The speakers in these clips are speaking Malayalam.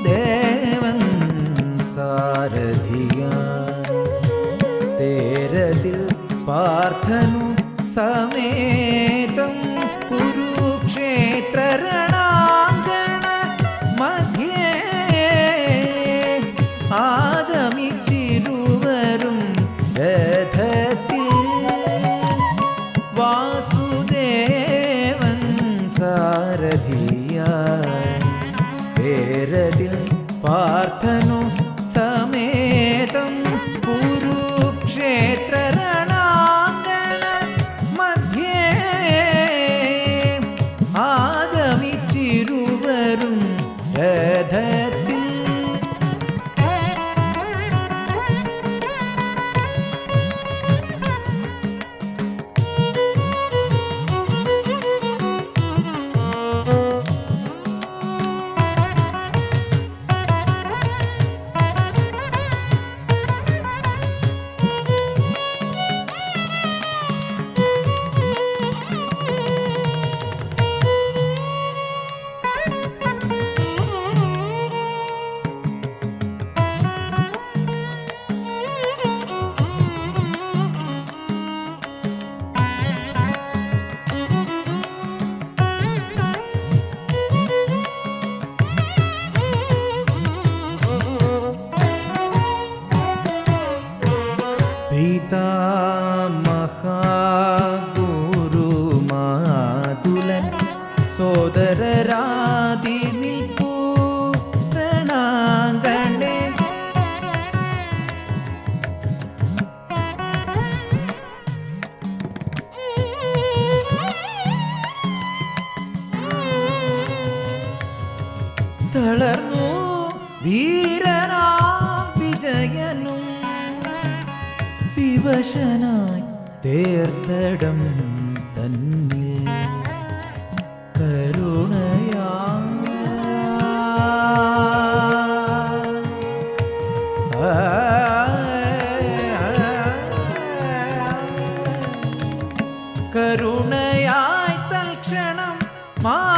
ഗുരുദേവൻ സാരഥിയാൻ തേരതിൽ പാർത്ഥനു സമേതം കുരുക്ഷേത്രണാങ്കണ മധ്യേ ആഗമിച്ചിരുവരും രഥത്തിൽ. വാസ पार्थनो തളർന്നു വീരനാ വിജയനും വിവശനായി തേർത്തടം തന്നിൽ കരുണയാ കരുണയായി തൽക്ഷണം മാധവൻ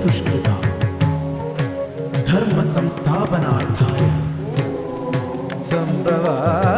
चतुष्कृता धर्म संस्थापनार्थाय सम्भवा